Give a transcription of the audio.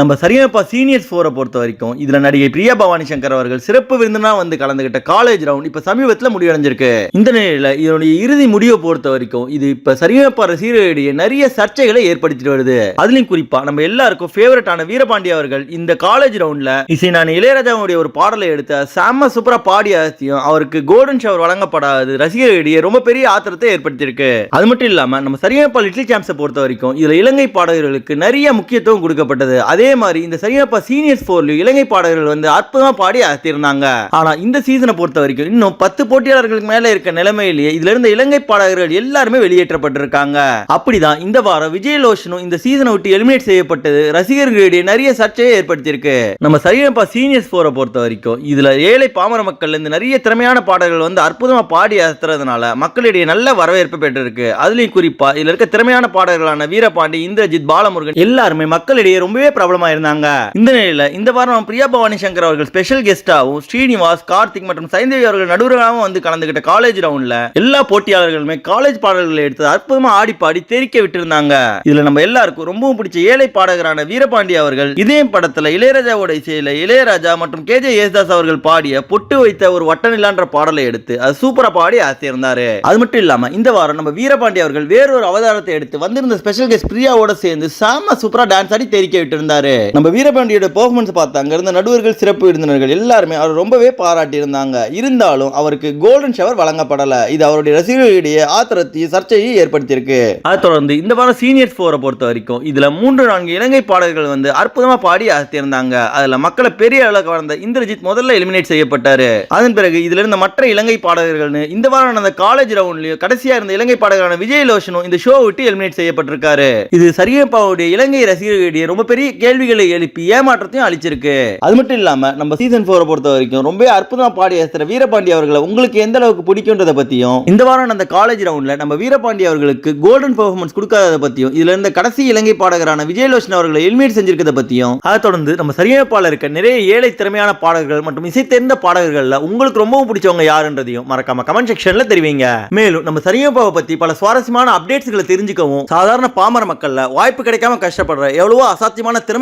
நம்ம சரியப்பா சீனியர்ஸ் ஃபோரை பொறுத்த வரைக்கும் இதில் நடிகை பிரியா பவானி சங்கர் அவர்கள் சிறப்பு விருந்தினா வந்து கலந்துகிட்ட காலேஜ் ரவுண்ட் இப்போ சமீபத்தில் முடிவடைஞ்சிருக்கு. இந்த நிலையில இதனுடைய இறுதி முடிவை பொறுத்த வரைக்கும் இது இப்போ சரியப்பா ரசிகர்களிடையே நிறைய சர்ச்சைகளை ஏற்படுத்திட்டு வருது. அதுலேயும் குறிப்பாக நம்ம எல்லாருக்கும் ஃபேவரட்டான வீரபாண்டி அவர்கள் இந்த காலேஜ் ரவுண்ட்ல இசை நான் இளையராஜாவுடைய ஒரு பாடலை எடுத்த செம்ம சூப்பரா பாடி அவசியம் அவருக்கு கோல்டன் ஷவர் வழங்கப்படாது ரசிகர்களிடையே ரொம்ப பெரிய ஆத்திரத்தை ஏற்படுத்தியிருக்கு. அது மட்டும் இல்லாமல் நம்ம சரியப்பா லிட்டில் சாம்ஸை பொறுத்த வரைக்கும் இதில் இலங்கை பாடகர்களுக்கு நிறைய முக்கியத்துவம் கொடுக்கப்பட்டது. அதே அதே மாதிரி இந்த சரியப்பா சீனியர்ஸ் போர்லயும் இலங்கை பாடகர்கள் வந்து அற்புதமா பாடி அசத்திருந்தாங்க. ஆனா இந்த சீசனை பொறுத்த வரைக்கும் இன்னும் பத்து போட்டியாளர்களுக்கு மேல இருக்க நிலைமையிலேயே இதுல இருந்த இலங்கை பாடகர்கள் எல்லாருமே வெளியேற்றப்பட்டிருக்காங்க. அப்படிதான் இந்த வாரம் விஜயலோஷனும் இந்த சீசனை விட்டு எலிமினேட் செய்யப்பட்டது ரசிகர்களிடையே நிறைய சர்ச்சையை ஏற்படுத்தியிருக்கு. நம்ம சரியப்பா சீனியர்ஸ் போரை பொறுத்த வரைக்கும் இதுல ஏழை பாமர மக்கள்ல இருந்து நிறைய திறமையான பாடல்கள் வந்து அற்புதமா பாடி அசத்துறதுனால மக்களிடையே நல்ல வரவேற்பு பெற்றிருக்கு. அதுலயும் குறிப்பா இதுல இருக்க திறமையான பாடல்களான வீரபாண்டி இந்திரஜித் பாலமுருகன் எல்லாருமே மக்களிடையே ரொம்பவே பிரபல பிரபலமா இருந்தாங்க. இந்த நிலையில இந்த வாரம் பிரியா பவானி சங்கர் அவர்கள் ஸ்பெஷல் கெஸ்டாவும் ஸ்ரீனிவாஸ் கார்த்திக் மற்றும் சைந்தவி அவர்கள் நடுவராகவும் வந்து கலந்துகிட்ட காலேஜ் ரவுண்ட்ல எல்லா போட்டியாளர்களுமே காலேஜ் பாடல்களை எடுத்து அற்புதமா ஆடி பாடி தெரிக்க விட்டிருந்தாங்க. இதுல நம்ம எல்லாருக்கும் ரொம்பவும் பிடிச்ச ஏழை பாடகரான வீரபாண்டி அவர்கள் இதே படத்துல இளையராஜாவோட இசையில இளையராஜா மற்றும் கே ஜே யேசுதாஸ் அவர்கள் பாடிய பொட்டு வைத்த ஒரு வட்டநிலான்ற பாடலை எடுத்து அது சூப்பரா பாடி ஆசையிருந்தாரு அது மட்டும் இல்லாம இந்த வாரம் நம்ம வீரபாண்டி அவர்கள் வேறொரு அவதாரத்தை எடுத்து வந்திருந்த ஸ்பெஷல் கெஸ்ட் பிரியாவோட சேர்ந்து சாம சூப்பரா டான்ஸ் ஆடி தெரிக்க விட்டிருந்தார். நம்ம வீரபாண்டியோட பெர்ஃபார்மன்ஸ் பார்த்து அங்க இருந்த நடுவர்கள் சிறப்பு விருந்தினர்கள் எல்லாருமே அவர் ரொம்பவே பாராட்டி இருந்தாங்க இருந்தாலும் அவருக்கு கோல்டன் ஷவர் வழங்கப்படல. இது அவருடைய ரசிகர்களிடையே ஆத்திரத்தையும் சர்ச்சையை ஏற்படுத்தியிருக்கு. அதை தொடர்ந்து இந்த வாரம் சீனியர்ஸ் ஃபோரை பொறுத்த வரைக்கும் இதுல மூன்று நான்கு இலங்கை பாடல்கள் வந்து அற்புதமா பாடி அசத்தியிருந்தாங்க. அதுல மக்களை பெரிய அளவுக்கு வளர்ந்த இந்திரஜித் முதல்ல எலிமினேட் செய்யப்பட்டாரு. அதன் பிறகு இதுல இருந்த மற்ற இலங்கை பாடகர்கள்னு இந்த வாரம் நடந்த காலேஜ் ரவுண்ட்லயும் கடைசியா இருந்த இலங்கை பாடகரான விஜய் லோஷனும் இந்த ஷோ விட்டு எலிமினேட் செய்யப்பட்டிருக்காரு. இது சரியப்பாவுடைய இலங்கை ரசிகர்களிடையே ரொம்ப பெரிய கேள்விகளை எழுப்பி ஏமாற்றத்தையும் அளிச்சிருக்கு அது மட்டும் இல்லாம நம்ம சீசன் போரை பொறுத்த வரைக்கும் ரொம்ப அற்புதமா பாடி அசத்துற வீரபாண்டி அவர்களை உங்களுக்கு எந்த அளவுக்கு பிடிக்கும்ன்றத பத்தியும் இந்த வாரம் நடந்த காலேஜ் ரவுண்ட்ல நம்ம வீரபாண்டி அவர்களுக்கு கோல்டன் பெர்ஃபார்மன்ஸ் கொடுக்காத பத்தியும் இதுல இருந்த கடைசி இலங்கை பாடகரான விஜயலோஷன் அவர்களை எலிமினேட் செஞ்சிருக்கிறத பத்தியும் அதை தொடர்ந்து நம்ம சரியமைப்பாளர் இருக்க நிறைய ஏழை திறமையான பாடகர்கள் மற்றும் இசை தெரிந்த பாடகர்கள்ல உங்களுக்கு ரொம்பவும் பிடிச்சவங்க யாருன்றதையும் மறக்காம கமெண்ட் செக்ஷன்ல தெரிவிங்க. மேலும் நம்ம சரியமைப்பாவை பத்தி பல சுவாரஸ்யமான அப்டேட்ஸ்களை தெரிஞ்சுக்கவும் சாதாரண பாமர மக்கள்ல வாய்ப்பு கிடைக்காம கஷ்டப்படுற எவ்வளவோ அசாத்தியமான திறமை